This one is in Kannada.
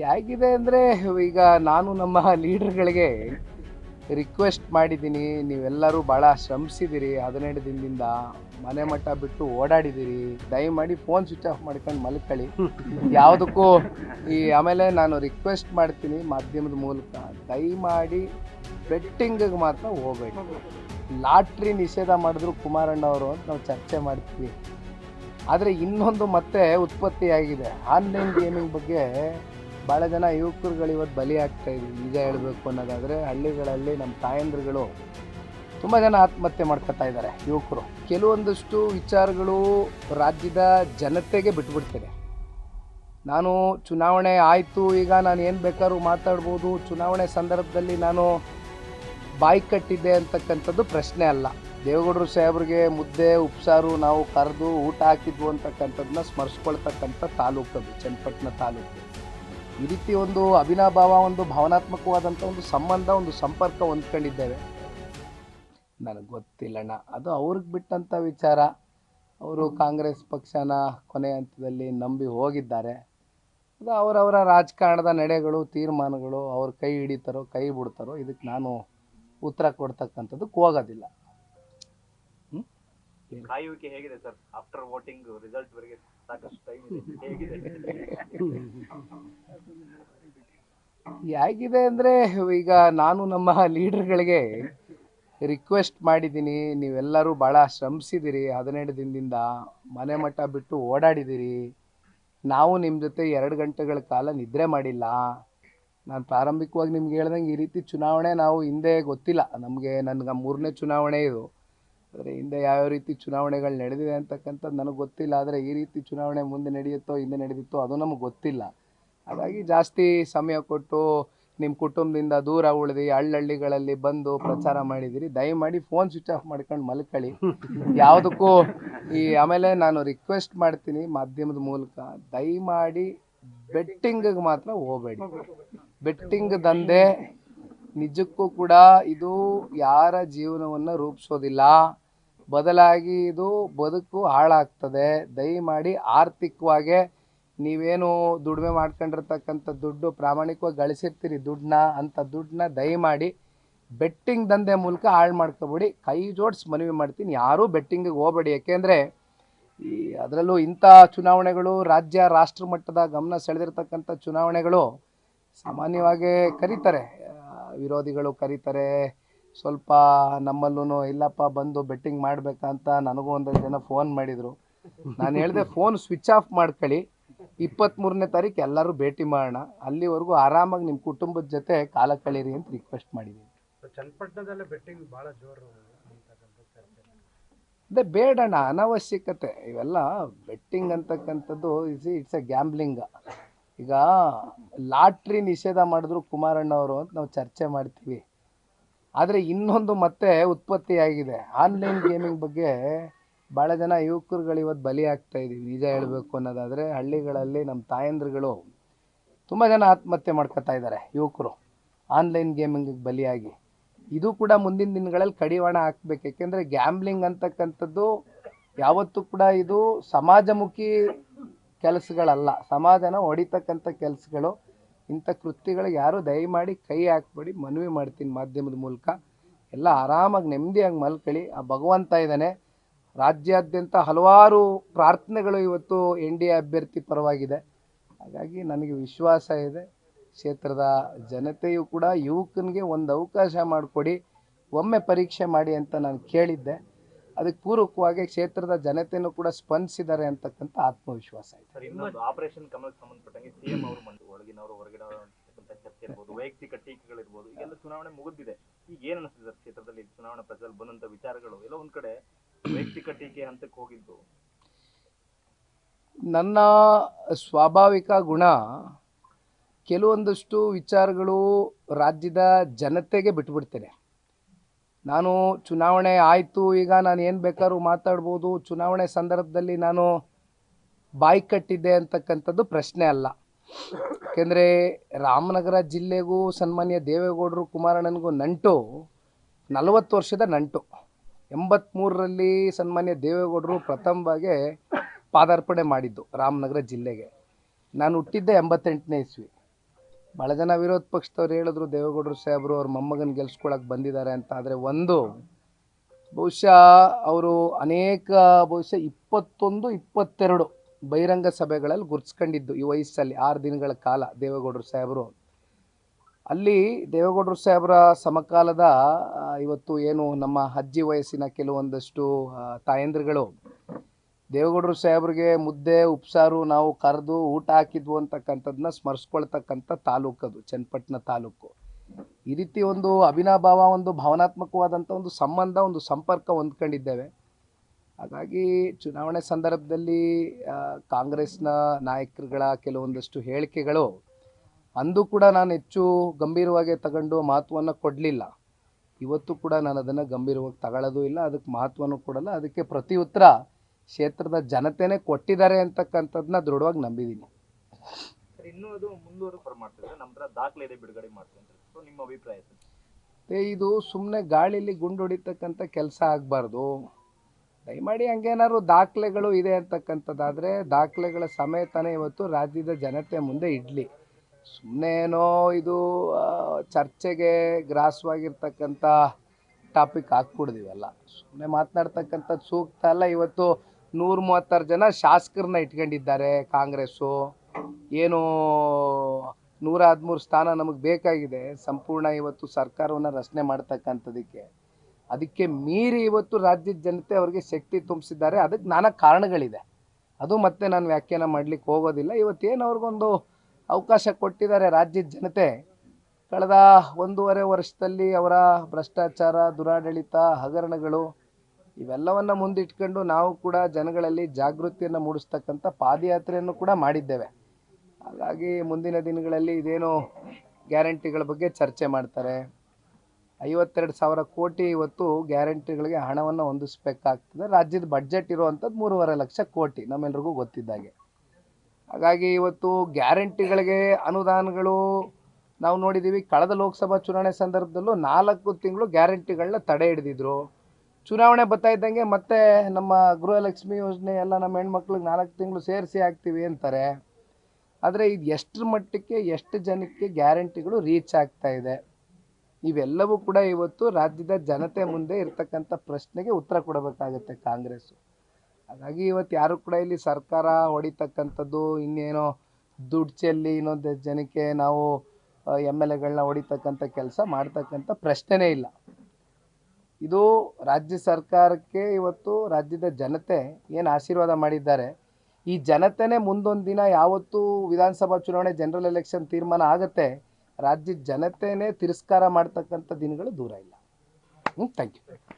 ಹೇಗಿದೆ ಅಂದರೆ, ಈಗ ನಾನು ನಮ್ಮ ಲೀಡರ್ಗಳಿಗೆ ರಿಕ್ವೆಸ್ಟ್ ಮಾಡಿದ್ದೀನಿ. ನೀವೆಲ್ಲರೂ ಭಾಳ ಶ್ರಮಿಸಿದ್ದೀರಿ ಹದಿನೆಂಟು ದಿನದಿಂದ ಮನೆ ಮಟ್ಟ ಬಿಟ್ಟು ಓಡಾಡಿದ್ದೀರಿ ದಯಮಾಡಿ ಫೋನ್ ಸ್ವಿಚ್ ಆಫ್ ಮಾಡ್ಕೊಂಡು ಮಲ್ಕೊಳ್ಳಿ. ಯಾವುದಕ್ಕೂ ಈ ಆಮೇಲೆ ನಾನು ರಿಕ್ವೆಸ್ಟ್ ಮಾಡ್ತೀನಿ ಮಾಧ್ಯಮದ ಮೂಲಕ. ದಯಮಾಡಿ ಬೆಟ್ಟಿಂಗಿಗೆ ಮಾತ್ರ ಹೋಗಬೇಕು ಲಾಟ್ರಿ ನಿಷೇಧ ಮಾಡಿದ್ರು ಕುಮಾರಣ್ಣ ಅವರು ಅಂತ ನಾವು ಚರ್ಚೆ ಮಾಡ್ತೀವಿ. ಆದರೆ ಇನ್ನೊಂದು ಮತ್ತೆ ಉತ್ಪತ್ತಿಯಾಗಿದೆ. ಆನ್ಲೈನ್ ಗೇಮಿಂಗ್ ಬಗ್ಗೆ ಭಾಳ ಜನ ಯುವಕರುಗಳು ಇವತ್ತು ಬಲಿ ಆಗ್ತಾ ಇದ್ವಿ ನಿಜ ಹೇಳಬೇಕು ಅನ್ನೋದಾದರೆ ಹಳ್ಳಿಗಳಲ್ಲಿ ನಮ್ಮ ತಾಯಂದ್ರುಗಳು ತುಂಬ ಜನ ಆತ್ಮಹತ್ಯೆ ಮಾಡ್ಕೊತಾ ಇದ್ದಾರೆ, ಯುವಕರು. ಕೆಲವೊಂದಷ್ಟು ವಿಚಾರಗಳು ರಾಜ್ಯದ ಜನತೆಗೆ ಬಿಟ್ಬಿಡ್ತೇನೆ ನಾನು ಚುನಾವಣೆ ಆಯಿತು, ಈಗ ನಾನು ಏನು ಬೇಕಾದ್ರೂ ಮಾತಾಡ್ಬೋದು. ಚುನಾವಣೆ ಸಂದರ್ಭದಲ್ಲಿ ನಾನು ಬಾಯಿ ಕಟ್ಟಿದ್ದೆ ಅಂತಕ್ಕಂಥದ್ದು ಪ್ರಶ್ನೆ ಅಲ್ಲ. ದೇವೇಗೌಡರು ಸಾಹೇಬ್ರಿಗೆ ಮುದ್ದೆ, ಉಪ್ಸಾರು ನಾವು ಕರೆದು ಊಟ ಹಾಕಿದ್ವು ಅಂತಕ್ಕಂಥದ್ದನ್ನ ಸ್ಮರಿಸ್ಕೊಳ್ತಕ್ಕಂಥ ತಾಲೂಕು ಅದು ಚನ್ನಪಟ್ಟಣ ತಾಲೂಕು. ಈ ರೀತಿ ಒಂದು ಅಭಿನಾಭಾವ ಒಂದು ಭಾವನಾತ್ಮಕವಾದಂಥ ಒಂದು ಸಂಬಂಧ ಒಂದು ಸಂಪರ್ಕ ಹೊಂದ್ಕೊಂಡಿದ್ದೇವೆ. ನನಗೆ ಗೊತ್ತಿಲ್ಲಣ್ಣ. ಅದು ಅವ್ರಿಗೆ ಬಿಟ್ಟಂಥ ವಿಚಾರ. ಅವರು ಕಾಂಗ್ರೆಸ್ ಪಕ್ಷನ ಕೊನೆ ಹಂತದಲ್ಲಿ ನಂಬಿ ಹೋಗಿದ್ದಾರೆ. ಅದು ಅವರವರ ರಾಜಕಾರಣದ ನಡೆಗಳು ತೀರ್ಮಾನಗಳು ಅವ್ರ ಕೈ ಹಿಡಿತಾರೋ ಕೈ ಬಿಡ್ತಾರೋ ಇದಕ್ಕೆ ನಾನು ಉತ್ತರ ಕೊಡ್ತಕ್ಕಂಥದ್ದಕ್ಕೆ ಹೋಗೋದಿಲ್ಲ. ಕಾಯುವಿಕೆ ಹೇಗಿದೆ ಸರ್? ಆಫ್ಟರ್ ವೋಟಿಂಗ್ ರಿಸಲ್ಟ್ ವರೆಗೆ ಸಾಕಷ್ಟು ಟೈಮ್ ಹೇಗಿದೆ? ಹೇಗಿದೆ ಅಂದರೆ ಈಗ ನಾನು ನಮ್ಮ ಲೀಡರ್ಗಳಿಗೆ ರಿಕ್ವೆಸ್ಟ್ ಮಾಡಿದ್ದೀನಿ. ನೀವೆಲ್ಲರೂ ಭಾಳ ಶ್ರಮಿಸಿದಿರಿ. ಹದಿನೆಂಟು ದಿನದಿಂದ ಮನೆ ಮಠ ಬಿಟ್ಟು ಓಡಾಡಿದಿರಿ. ನಾವು ನಿಮ್ಮ ಜೊತೆ ಎರಡು ಗಂಟೆಗಳ ಕಾಲ ನಿದ್ರೆ ಮಾಡಿಲ್ಲ. ನಾನು ಪ್ರಾರಂಭಿಕವಾಗಿ ನಿಮ್ಗೆ ಹೇಳ್ದಂಗೆ ಈ ರೀತಿ ಚುನಾವಣೆ ನಾವು ಹಿಂದೆ ಗೊತ್ತಿಲ್ಲ. ನಮಗೆ ನನಗೆ ಮೂರನೇ ಚುನಾವಣೆ ಇದು. ಆದರೆ ಹಿಂದೆ ಯಾವ್ಯಾವ ರೀತಿ ಚುನಾವಣೆಗಳು ನಡೆದಿದೆ ಅಂತಕ್ಕಂಥದ್ದು ನನಗೆ ಗೊತ್ತಿಲ್ಲ. ಆದರೆ ಈ ರೀತಿ ಚುನಾವಣೆ ಮುಂದೆ ನಡೆಯುತ್ತೋ, ಹಿಂದೆ ನಡೆದಿತ್ತೋ ಅದು ನಮಗೆ ಗೊತ್ತಿಲ್ಲ. ಹಾಗಾಗಿ ಜಾಸ್ತಿ ಸಮಯ ಕೊಟ್ಟು ನಿಮ್ಮ ಕುಟುಂಬದಿಂದ ದೂರ ಉಳಿದು ಹಳ್ಳಹಳ್ಳಿಗಳಲ್ಲಿ ಬಂದು ಪ್ರಚಾರ ಮಾಡಿದ್ದೀರಿ ದಯಮಾಡಿ ಫೋನ್ ಸ್ವಿಚ್ ಆಫ್ ಮಾಡ್ಕೊಂಡು ಮಲ್ಕೊಳ್ಳಿ. ಯಾವುದಕ್ಕೂ ಈ ಆಮೇಲೆ ನಾನು ರಿಕ್ವೆಸ್ಟ್ ಮಾಡ್ತೀನಿ ಮಾಧ್ಯಮದ ಮೂಲಕ. ದಯಮಾಡಿ ಬೆಟ್ಟಿಂಗಿಗೆ ಮಾತ್ರ ಹೋಗಬೇಡಿ. ಬೆಟ್ಟಿಂಗ್ ದಂಧೆ ನಿಜಕ್ಕೂ ಕೂಡ ಇದು ಯಾರ ಜೀವನವನ್ನು ರೂಪಿಸೋದಿಲ್ಲ. ಬದಲಾಗಿ ಇದು ಬದುಕು ಹಾಳಾಗ್ತದೆ. ದಯಮಾಡಿ ಆರ್ಥಿಕವಾಗಿ ನೀವೇನು ದುಡಿಮೆ ಮಾಡ್ಕೊಂಡಿರ್ತಕ್ಕಂಥ ದುಡ್ಡು ಪ್ರಾಮಾಣಿಕವಾಗಿ ಗಳಿಸಿರ್ತೀರಿ ದುಡ್ಡನ್ನ ಅಂಥ ದುಡ್ಡನ್ನ ದಯಮಾಡಿ ಬೆಟ್ಟಿಂಗ್ ದಂಧೆ ಮೂಲಕ ಹಾಳು ಮಾಡ್ಕೊಬೇಡಿ. ಕೈ ಜೋಡಿಸಿ ಮನವಿ ಮಾಡ್ತೀನಿ. ಯಾರೂ ಬೆಟ್ಟಿಂಗಿಗೆ ಹೋಗಬೇಡಿ. ಯಾಕೆಂದರೆ ಈ ಅದರಲ್ಲೂ ಇಂಥ ಚುನಾವಣೆಗಳು ರಾಜ್ಯ, ರಾಷ್ಟ್ರ ಮಟ್ಟದ ಗಮನ ಸೆಳೆದಿರ್ತಕ್ಕಂಥ ಚುನಾವಣೆಗಳು ಸಾಮಾನ್ಯವಾಗಿ ಕರೀತಾರೆ. ವಿರೋಧಿಗಳು ಕರೀತಾರೆ. ಸ್ವಲ್ಪ ನಮ್ಮಲ್ಲೂ ಇಲ್ಲಪ್ಪ ಬಂದು ಬೆಟ್ಟಿಂಗ್ ಮಾಡ್ಬೇಕಂತ ನನಗೂ ಒಂದಷ್ಟು ಜನ ಫೋನ್ ಮಾಡಿದರು. ನಾನು ಹೇಳಿದೆ ಫೋನ್ ಸ್ವಿಚ್ ಆಫ್ ಮಾಡ್ಕೊಳ್ಳಿ ಇಪ್ಪತ್ತ್ಮೂರನೇ ತಾರೀಕು ಎಲ್ಲರೂ ಭೇಟಿ ಮಾಡೋಣ. ಅಲ್ಲಿವರೆಗೂ ಆರಾಮಾಗಿ ನಿಮ್ಮ ಕುಟುಂಬದ ಜೊತೆ ಕಾಲ ಕಳೀರಿ ಅಂತ ರಿಕ್ವೆಸ್ಟ್ ಮಾಡಿದ್ದೀನಿ ಚನ್ನಪಟ್ಟಣದಲ್ಲೇ ಬೆಟ್ಟಿಂಗ್ ಜೋರು ಅದೇ ಬೇಡಣ್ಣ ಅನಾವಶ್ಯಕತೆ. ಇವೆಲ್ಲ ಬೆಟ್ಟಿಂಗ್ ಅಂತಕ್ಕಂಥದ್ದು ಇಸ್ ಇಟ್ಸ್ ಎ ಗ್ಯಾಂಬ್ಲಿಂಗ್ ಈಗ ಲಾಟ್ರಿ ನಿಷೇಧ ಮಾಡಿದ್ರು ಕುಮಾರಣ್ಣ ಅವರು ಅಂತ ನಾವು ಚರ್ಚೆ ಮಾಡ್ತೀವಿ. ಆದರೆ ಇನ್ನೊಂದು ಮತ್ತೆ ಉತ್ಪತ್ತಿಯಾಗಿದೆ. ಆನ್ಲೈನ್ ಗೇಮಿಂಗ್ ಬಗ್ಗೆ ಭಾಳ ಜನ ಯುವಕರುಗಳು ಇವತ್ತು ಬಲಿ ಆಗ್ತಾ ಇದೀವಿ ನಿಜ ಹೇಳಬೇಕು ಅನ್ನೋದಾದರೆ ಹಳ್ಳಿಗಳಲ್ಲಿ ನಮ್ಮ ತಾಯಂದಿರುಗಳು ತುಂಬ ಜನ ಆತ್ಮಹತ್ಯೆ ಮಾಡ್ಕೊತಾ ಇದ್ದಾರೆ ಯುವಕರು. ಆನ್ಲೈನ್ ಗೇಮಿಂಗಿಗೆ ಬಲಿಯಾಗಿ. ಇದು ಕೂಡ ಮುಂದಿನ ದಿನಗಳಲ್ಲಿ ಕಡಿವಾಣ ಹಾಕ್ಬೇಕು. ಏಕೆಂದರೆ ಗ್ಯಾಮ್ಲಿಂಗ್ ಅಂತಕ್ಕಂಥದ್ದು ಯಾವತ್ತೂ ಕೂಡ ಇದು ಸಮಾಜಮುಖಿ ಕೆಲಸಗಳಲ್ಲ. ಸಮಾಜನ ಹೊಡಿತಕ್ಕಂಥ ಕೆಲಸಗಳು ಇಂಥ ಕೃತ್ಯಗಳಿಗೆ ಯಾರೂ ದಯಮಾಡಿ ಕೈ ಹಾಕ್ಬೇಡಿ, ಮನವಿ ಮಾಡ್ತೀನಿ ಮಾಧ್ಯಮದ ಮೂಲಕ. ಎಲ್ಲ ಆರಾಮಾಗಿ, ನೆಮ್ಮದಿಯಾಗಿ ಮಲ್ಕೊಳ್ಳಿ. ಆ ಭಗವಂತ ಇದ್ದಾನೆ. ರಾಜ್ಯಾದ್ಯಂತ ಹಲವಾರು ಪ್ರಾರ್ಥನೆಗಳು ಇವತ್ತು ಎನ್ ಡಿ ಎ ಅಭ್ಯರ್ಥಿ ಪರವಾಗಿದೆ. ಹಾಗಾಗಿ ನನಗೆ ವಿಶ್ವಾಸ ಇದೆ. ಕ್ಷೇತ್ರದ ಜನತೆಯು ಕೂಡ ಯುವಕನಿಗೆ ಒಂದು ಅವಕಾಶ ಮಾಡಿಕೊಡಿ. ಒಮ್ಮೆ ಪರೀಕ್ಷೆ ಮಾಡಿ ಅಂತ ನಾನು ಕೇಳಿದ್ದೆ. ಅದಕ್ಕೆ ಪೂರಕವಾಗಿ ಕ್ಷೇತ್ರದ ಜನತೆನೂ ಕೂಡ ಸ್ಪಂದಿಸಿದ್ದಾರೆ ಅಂತಕ್ಕಂಥ ಆತ್ಮವಿಶ್ವಾಸ ಇದೆ. ಆಪರೇಷನ್ ಕಮಲಕ್ಕೆ ಸಂಬಂಧಪಟ್ಟಂಗೆ ಸಿಎಂ ಅವರು ಒಳಗಿನವರು ಹೊರಗಿನವರು ಚರ್ಚೆ ಇರ್ಬೋದು ವೈಯಕ್ತಿಕ ಟೀಕೆಗಳಿರ್ಬೋದು ಈಗೆಲ್ಲ ಚುನಾವಣೆ ಮುಗಿದಿದೆ. ಈಗ ಏನ್ ಅನಿಸ್ತಿದೆ ಕ್ಷೇತ್ರದಲ್ಲಿ ಚುನಾವಣಾ ಪ್ರಚಾರದಲ್ಲಿ ಬಂದಂತ ವಿಚಾರಗಳು? ಎಲ್ಲ ಒಂದ್ ಕಡೆ ವೈಯಕ್ತಿಕ ಟೀಕೆ ಹಂತಕ್ಕೆ ಹೋಗಿದ್ದು. ನನ್ನ ಸ್ವಾಭಾವಿಕ ಗುಣ ಕೆಲವೊಂದಷ್ಟು ವಿಚಾರಗಳು ರಾಜ್ಯದ ಜನತೆಗೆ ಬಿಟ್ಬಿಡ್ತೇನೆ. ನಾನು ಚುನಾವಣೆ ಆಯಿತು, ಈಗ ನಾನು ಏನು ಬೇಕಾದ್ರೂ ಮಾತಾಡ್ಬೋದು. ಚುನಾವಣೆ ಸಂದರ್ಭದಲ್ಲಿ ನಾನು ಬಾಯಿ ಕಟ್ಟಿದ್ದೆ ಅಂತಕ್ಕಂಥದ್ದು ಪ್ರಶ್ನೆ ಅಲ್ಲ. ಯಾಕೆಂದರೆ ರಾಮನಗರ ಜಿಲ್ಲೆಗೂ ಸನ್ಮಾನ್ಯ ದೇವೇಗೌಡರು ಕುಮಾರಣ್ಣನಿಗೂ ನಂಟು, ನಲವತ್ತು ವರ್ಷದ ನಂಟು. ಎಂಬತ್ತ್ಮೂರರಲ್ಲಿ ಸನ್ಮಾನ್ಯ ದೇವೇಗೌಡರು ಪ್ರಥಮವಾಗಿ ಪಾದಾರ್ಪಣೆ ಮಾಡಿದ್ದು ರಾಮನಗರ ಜಿಲ್ಲೆಗೆ. ನಾನು ಹುಟ್ಟಿದ್ದೆ ಎಂಬತ್ತೆಂಟನೇ ಇಸ್ವಿ. ಭಾಳ ಜನ ವಿರೋಧ ಪಕ್ಷದವ್ರು ಹೇಳಿದ್ರು, ದೇವೇಗೌಡರು ಸಾಹೇಬರು ಅವ್ರ ಮೊಮ್ಮಗನ ಗೆಲ್ಸ್ಕೊಳಕ್ಕೆ ಬಂದಿದ್ದಾರೆ ಅಂತ. ಆದರೆ ಒಂದು, ಬಹುಶಃ ಅವರು ಅನೇಕ, ಬಹುಶಃ ಇಪ್ಪತ್ತೊಂದು, ಇಪ್ಪತ್ತೆರಡು ಬಹಿರಂಗ ಸಭೆಗಳಲ್ಲಿ ಗುರ್ಸ್ಕೊಂಡಿದ್ದು ಈ ವಯಸ್ಸಲ್ಲಿ, ಆರು ದಿನಗಳ ಕಾಲ ದೇವೇಗೌಡರು ಸಾಹೇಬರು. ಅಲ್ಲಿ ದೇವೇಗೌಡರು ಸಾಹೇಬರ ಸಮಕಾಲದ ಇವತ್ತು ಏನು ನಮ್ಮ ಅಜ್ಜಿ ವಯಸ್ಸಿನ ಕೆಲವೊಂದಷ್ಟು ತಾಯಂದ್ರುಗಳು ದೇವೇಗೌಡರು ಸಾಹೇಬ್ರಿಗೆ ಮುದ್ದೆ, ಉಪ್ಸಾರು ನಾವು ಕರೆದು ಊಟ ಹಾಕಿದ್ವು ಅಂತಕ್ಕಂಥದ್ದನ್ನ ಸ್ಮರಿಸ್ಕೊಳ್ತಕ್ಕಂಥ ತಾಲೂಕು ಅದು, ಚನ್ನಪಟ್ಟಣ ತಾಲೂಕು. ಈ ರೀತಿ ಒಂದು ಅಭಿನಾಭಾವ ಒಂದು ಭಾವನಾತ್ಮಕವಾದಂಥ ಒಂದು ಸಂಬಂಧ, ಒಂದು ಸಂಪರ್ಕ ಹೊಂದ್ಕೊಂಡಿದ್ದೇವೆ. ಹಾಗಾಗಿ ಚುನಾವಣೆ ಸಂದರ್ಭದಲ್ಲಿ ಕಾಂಗ್ರೆಸ್ನ ನಾಯಕರುಗಳ ಕೆಲವೊಂದಷ್ಟು ಹೇಳಿಕೆಗಳು ಅಂದು ಕೂಡ ನಾನು ಹೆಚ್ಚು ಗಂಭೀರವಾಗಿ ತಗೊಂಡು ಮಹತ್ವವನ್ನು ಕೊಡಲಿಲ್ಲ. ಇವತ್ತು ಕೂಡ ನಾನು ಅದನ್ನು ಗಂಭೀರವಾಗಿ ತಗೊಳ್ಳೋದು ಇಲ್ಲ, ಅದಕ್ಕೆ ಮಹತ್ವನೂ ಕೊಡಲ್ಲ, ಅದಕ್ಕೆ ಪ್ರತಿ ಉತ್ತರ ಕ್ಷೇತ್ರದ ಜನತೆನೇ ಕೊಟ್ಟಿದ್ದಾರೆ ಅಂತಕ್ಕಂಥದ್ದನ್ನ ದೃಢವಾಗಿ ನಂಬಿದ್ದೀನಿ. ಇನ್ನೂ ಅದು ಮಾಡ್ತಿದ್ರೆ ದಾಖಲೆ ಇದೆ ಬಿಡುಗಡೆ ಸೊ ನಿಮ್ಮ ಅಭಿಪ್ರಾಯ ಇದು ಸುಮ್ಮನೆ ಗಾಳಿಲಿ ಗುಂಡು ಹೊಡಿತಕ್ಕಂಥ ಕೆಲಸ ಆಗಬಾರ್ದು. ದಯಮಾಡಿ ಹಂಗೇನಾದ್ರು ದಾಖಲೆಗಳು ಇದೆ ಅಂತಕ್ಕಂಥದ್ದಾದರೆ ದಾಖಲೆಗಳ ಸಮೇತನೇ ಇವತ್ತು ರಾಜ್ಯದ ಜನತೆ ಮುಂದೆ ಇಡಲಿ. ಸುಮ್ಮನೆ ಏನೋ ಇದು ಚರ್ಚೆಗೆ ಗ್ರಾಸವಾಗಿರ್ತಕ್ಕಂಥ ಟಾಪಿಕ್ ಹಾಕ್ಬಿಡ್ದಿವಲ್ಲ. ಸುಮ್ಮನೆ ಮಾತನಾಡ್ತಕ್ಕಂಥದ್ದು ಸೂಕ್ತ ಅಲ್ಲ. ಇವತ್ತು ನೂರ ಮೂವತ್ತಾರು ಜನ ಶಾಸಕರನ್ನ ಇಟ್ಕೊಂಡಿದ್ದಾರೆ ಕಾಂಗ್ರೆಸ್ಸು. ಏನು ನೂರ ಹದಿಮೂರು ಸ್ಥಾನ ನಮಗೆ ಬೇಕಾಗಿದೆ. ಸಂಪೂರ್ಣ ಇವತ್ತು ಸರ್ಕಾರವನ್ನು ರಚನೆ ಮಾಡ್ತಕ್ಕಂಥದಕ್ಕೆ. ಅದಕ್ಕೆ ಮೀರಿ ಇವತ್ತು ರಾಜ್ಯದ ಜನತೆ ಅವರಿಗೆ ಶಕ್ತಿ ತುಂಬಿಸಿದ್ದಾರೆ. ಅದಕ್ಕೆ ನಾನಾ ಕಾರಣಗಳಿದೆ. ಅದು ಮತ್ತೆ ನಾನು ವ್ಯಾಖ್ಯಾನ ಮಾಡಲಿಕ್ಕೆ ಹೋಗೋದಿಲ್ಲ. ಇವತ್ತೇನು ಅವ್ರಿಗೊಂದು ಅವಕಾಶ ಕೊಟ್ಟಿದ್ದಾರೆ ರಾಜ್ಯದ ಜನತೆ. ಕಳೆದ ಒಂದೂವರೆ ವರ್ಷದಲ್ಲಿ ಅವರ ಭ್ರಷ್ಟಾಚಾರ, ದುರಾಡಳಿತ, ಹಗರಣಗಳು ಇವೆಲ್ಲವನ್ನು ಮುಂದಿಟ್ಕೊಂಡು ನಾವು ಕೂಡ ಜನಗಳಲ್ಲಿ ಜಾಗೃತಿಯನ್ನು ಮೂಡಿಸ್ತಕ್ಕಂಥ ಪಾದಯಾತ್ರೆಯನ್ನು ಕೂಡ ಮಾಡಿದ್ದೇವೆ. ಹಾಗಾಗಿ ಮುಂದಿನ ದಿನಗಳಲ್ಲಿ ಇದೇನು ಗ್ಯಾರಂಟಿಗಳ ಬಗ್ಗೆ ಚರ್ಚೆ ಮಾಡ್ತಾರೆ. ಐವತ್ತೆರಡು ಸಾವಿರ ಕೋಟಿ ಇವತ್ತು ಗ್ಯಾರಂಟಿಗಳಿಗೆ ಹಣವನ್ನು ಹೊಂದಿಸ್ಬೇಕಾಗ್ತದೆ. ರಾಜ್ಯದ ಬಡ್ಜೆಟ್ ಇರುವಂಥದ್ದು ಮೂರುವರೆ ಲಕ್ಷ ಕೋಟಿ ನಮ್ಮೆಲ್ರಿಗೂ ಗೊತ್ತಿದ್ದಾಗೆ ಹಾಗಾಗಿ ಇವತ್ತು ಗ್ಯಾರಂಟಿಗಳಿಗೆ ಅನುದಾನಗಳು ನಾವು ನೋಡಿದ್ದೀವಿ ಕಳೆದ ಲೋಕಸಭಾ ಚುನಾವಣೆ ಸಂದರ್ಭದಲ್ಲೂ ನಾಲ್ಕು ತಿಂಗಳು ಗ್ಯಾರಂಟಿಗಳನ್ನ ತಡೆ ಹಿಡಿದಿದ್ರು. ಚುನಾವಣೆ ಬರ್ತಾ ಇದ್ದಂಗೆ ಮತ್ತೆ ನಮ್ಮ ಗೃಹಲಕ್ಷ್ಮಿ ಯೋಜನೆ ಎಲ್ಲ ನಮ್ಮ ಹೆಣ್ಮಕ್ಳಿಗೆ ನಾಲ್ಕು ತಿಂಗಳು ಸೇರಿಸಿ ಹಾಕ್ತೀವಿ ಅಂತಾರೆ. ಆದರೆ ಇದು ಎಷ್ಟರ ಮಟ್ಟಕ್ಕೆ ಎಷ್ಟು ಜನಕ್ಕೆ ಗ್ಯಾರಂಟಿಗಳು ರೀಚ್ ಆಗ್ತಾ ಇದೆ? ಇವೆಲ್ಲವೂ ಕೂಡ ಇವತ್ತು ರಾಜ್ಯದ ಜನತೆ ಮುಂದೆ ಇರ್ತಕ್ಕಂಥ ಪ್ರಶ್ನೆಗೆ ಉತ್ತರ ಕೊಡಬೇಕಾಗುತ್ತೆ ಕಾಂಗ್ರೆಸ್ಸು. ಹಾಗಾಗಿ ಇವತ್ತು ಯಾರು ಕೂಡ ಇಲ್ಲಿ ಸರ್ಕಾರ ಹೊಡಿತಕ್ಕಂಥದ್ದು, ಇನ್ನೇನೋ ದುಡ್ಡು ಚೆಲ್ಲಿ ಇನ್ನೊಂದು ಜನಕ್ಕೆ ನಾವು ಎಂ ಎಲ್ ಎಗಳನ್ನ ಹೊಡಿತಕ್ಕಂಥ ಕೆಲಸ ಮಾಡ್ತಕ್ಕಂಥ ಪ್ರಶ್ನೆನೇ ಇಲ್ಲ. ಇದು ರಾಜ್ಯ ಸರ್ಕಾರಕ್ಕೆ ಇವತ್ತು ರಾಜ್ಯದ ಜನತೆ ಏನು ಆಶೀರ್ವಾದ ಮಾಡಿದ್ದಾರೆ? ಈ ಜನತೆನೇ ಮುಂದೊಂದು ದಿನ ಯಾವತ್ತು ವಿಧಾನಸಭಾ ಚುನಾವಣೆ ಜನರಲ್ ಎಲೆಕ್ಷನ್ ತೀರ್ಮಾನ ಆಗುತ್ತೆ. ರಾಜ್ಯದ ಜನತೆನೇ ತಿರಸ್ಕಾರ ಮಾಡ್ತಕ್ಕಂಥ ದಿನಗಳು ದೂರ ಇಲ್ಲ. Thank you